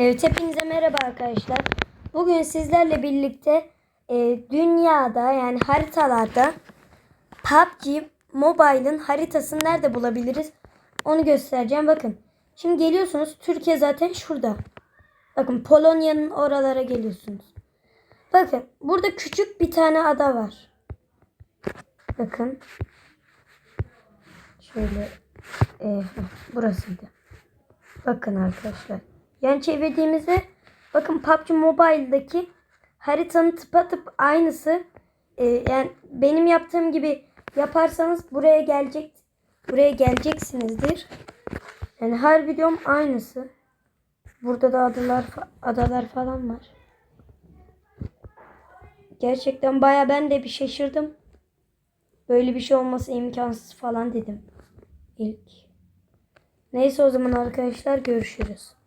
Evet hepinize merhaba arkadaşlar. Bugün sizlerle birlikte e, dünyada yani haritalarda PUBG Mobile'ın haritasını nerede bulabiliriz onu göstereceğim. Bakın şimdi geliyorsunuz Türkiye zaten şurada. Bakın Polonya'nın oralara geliyorsunuz. Bakın burada küçük bir tane ada var. Bakın. Şöyle e, burasıydı. Bakın arkadaşlar. Yan çevirdiğimizde bakın PUBG Mobile'daki haritanın tıpatıp aynısı. Ee, yani benim yaptığım gibi yaparsanız buraya gelecek buraya geleceksinizdir. Yani her videom aynısı. Burada da adalar adalar falan var. Gerçekten baya ben de bir şaşırdım. Böyle bir şey olması imkansız falan dedim ilk. Neyse o zaman arkadaşlar görüşürüz.